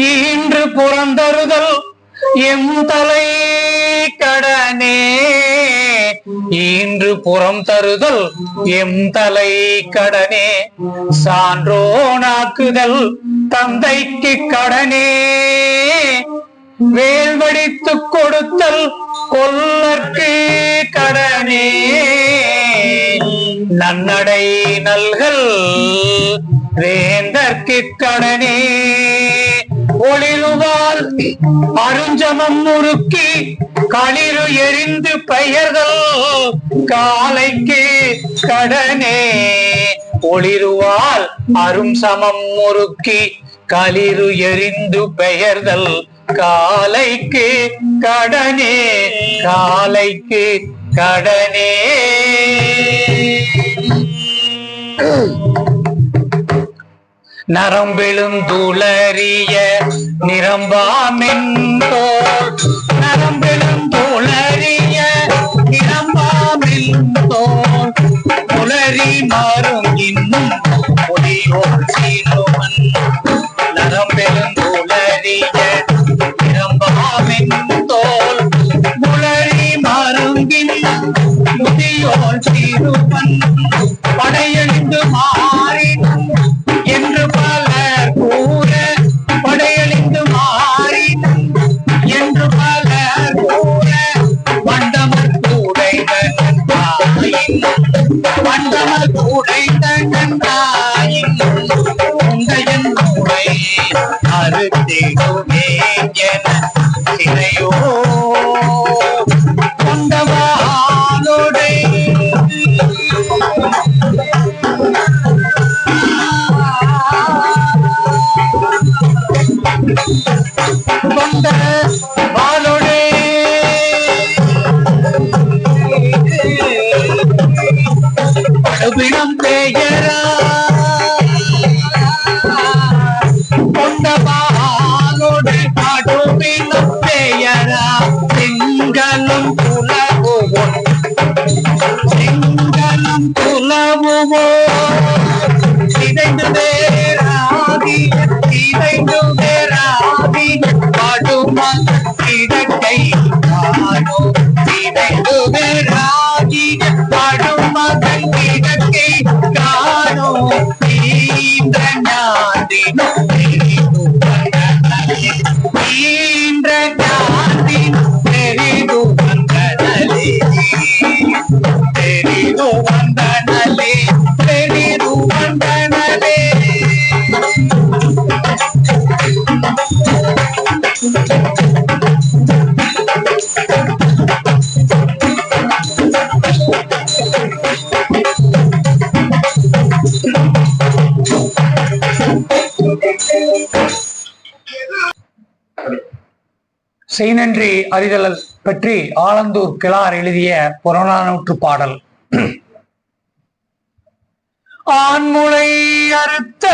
ஈன்று புறந்தருதல் M தலை கடனே. ஈன்று புறம் தருதல் எம் தலை கடனே. சான்றோனாக்குதல் தந்தைக்கு கடனே. வேல்வடித்து கொடுத்தல் கொல்லற்கு கடனே. நன்னடை நல்கள் வேந்தற்கு கடனே. அருஞ்சமம் முறுக்கி களிறு எரிந்து பெயர்கள். காலைக்கு கடனே ஒளிருவால் அரும் சமம் முறுக்கி களிறு எரிந்து பெயர்தல் காலைக்கு கடனே காலைக்கு கடனே. நரம்பெழுந்துளறிய நிரம்பாமென்போல் நரம்பெழுந்துளறிய படுபிடம் பெயரா செய்நன்றி அறிதழல் பற்றி ஆலந்தூர் கிளார் எழுதிய புறநானூற்று பாடல். ஆண்முளை அறுத்த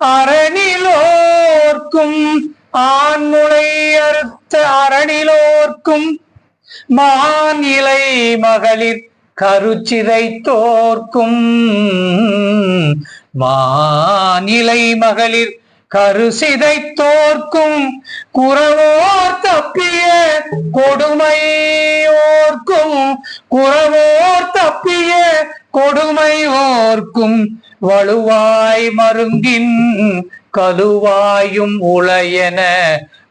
அரணிலோர்க்கும் ஆண்முளை அறுத்த அரணிலோர்க்கும் மான் இலை மகளிர் கருச்சிதை தோர்க்கும் மானிலை மகளிர் கருசிதை தோற்கும் குறவோர் தப்பிய கொடுமை ஓர்க்கும் குறவோர் தப்பிய கொடுமை ஓர்க்கும். வலுவாய் மருங்கின் கலுவாயும் உளையன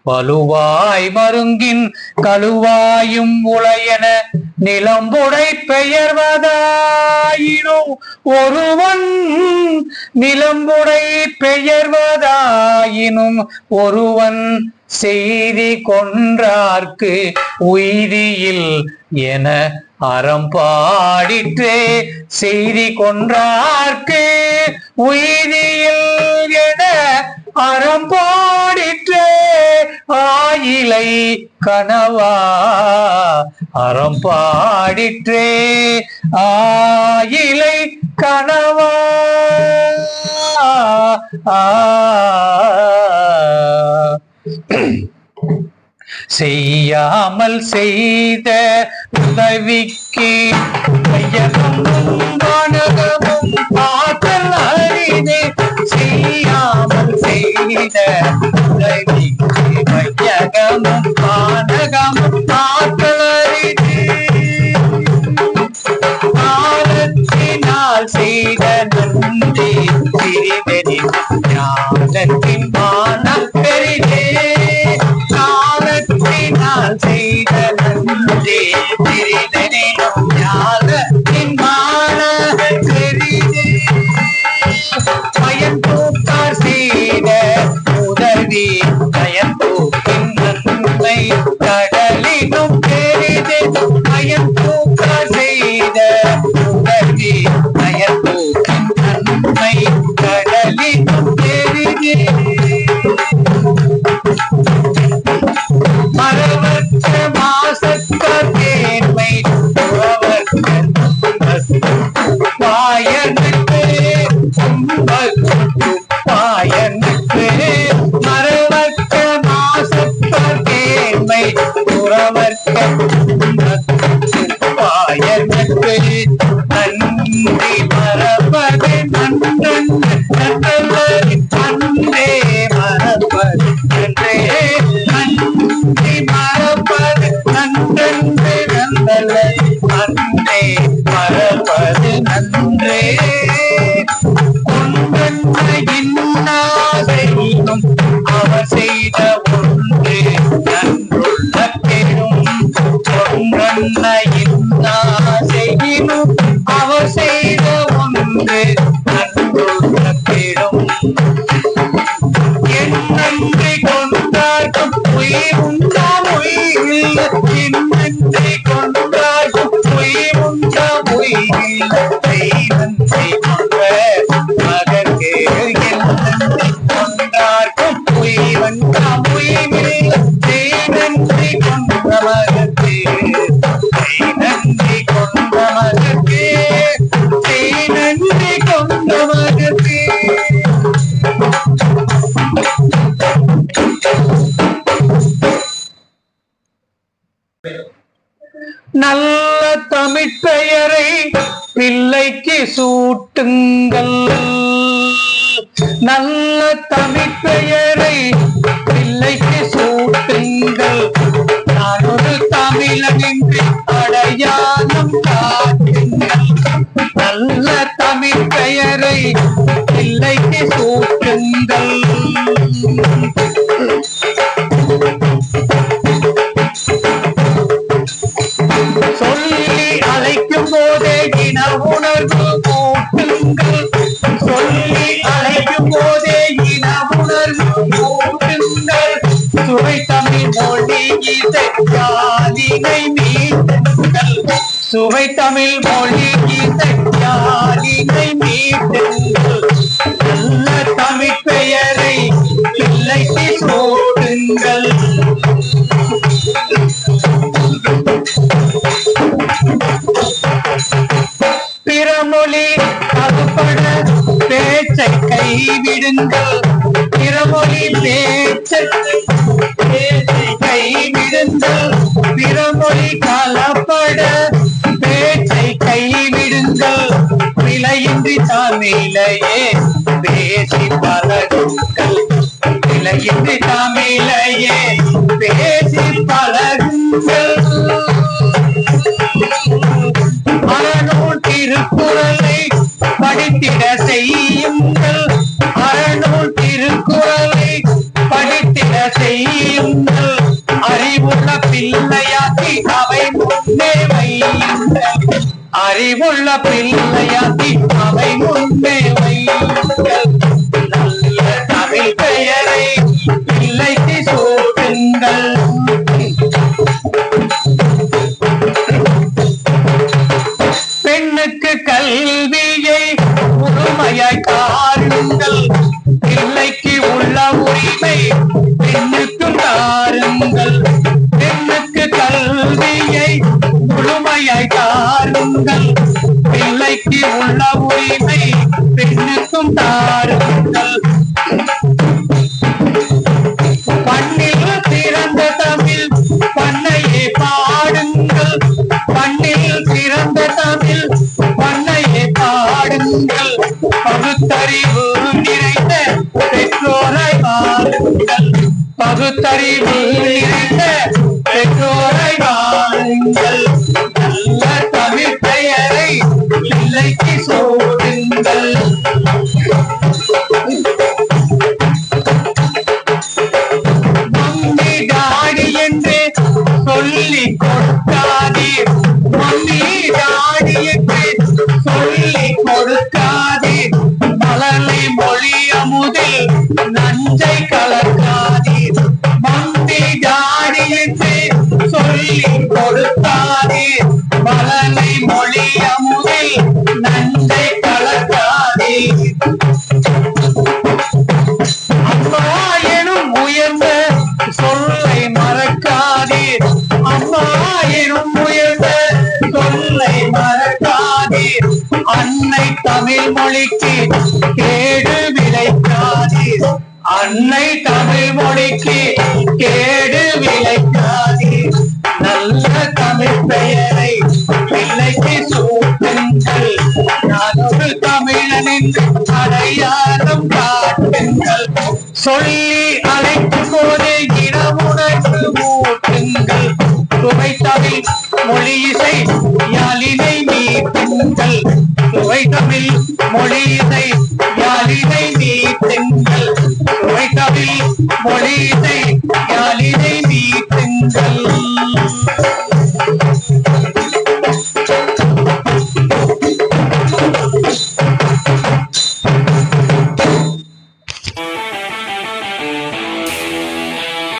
வலுவாய் மருங்கின் கழுவாயும் உளையன நிலம்புடை பெயர்வதாயினும் ஒருவன் நிலம்புடை பெயர்வதாயினும் ஒருவன் செய்தி கொன்றார்க்கு உய்தியில் என அறம்பாடிற்றே செய்தி கொன்றார்க்கு உய்தியில் என அறம்பாடிற்றே இலை கனவா அறம் பாடிற்றே. ஆயிலை கனவா. செய்யாமல் செய்த உதவிக்கு ஆற்றல் அறிதே செய்யாமல் செய்த உதவிக்கு கனகமும் பானகம் நல்ல தமிழ்பெயரை பிள்ளைக்கு சூட்டுங்கள். நல்ல தமிழ்பெயரை பிள்ளைக்கு சூட்டுங்கள். நான் ஒரு தமிழன் என்று அடையாளம் காட்டுங்கள். நல்ல தமிழ்பெயரை பிள்ளைக்கு சூட்டுங்கள். இசை மீட்டெடுங்கள் சுவை தமிழ் மொழி இசை யாரினை மீட்டெடுங்கள் நல்ல தமிழ் பெயரை பிள்ளைக்கு சூட்டுங்கள் பிறமொழி அதுபட பேச்சை கைவிடுங்கள். பிறமொழி பேச்சை பேச்சை விடுங்கள் பிறமொழி காலப்பட பேச்சை கைவிடுங்கள். விலையின்றி தமிழையே பேசி பழகுங்கள். விலையின்றி தமிழையே பேசி பழகுங்கள். thank you பகுத்தறிவு நிறைந்த பெற்றோரை வாருங்கள் பகுத்தறிவு நிறைந்த பெற்றோரை வாருங்கள் நல்ல தமிழ் பெயரை பிள்ளைக்கு சோ அள்ளி கொடுத்தாரே துறை தமிழ் மொழியினை யாழினை நீ தெங்கள். துறை தமிழ் மொழியினை யாழினை நீ தெங்கள்.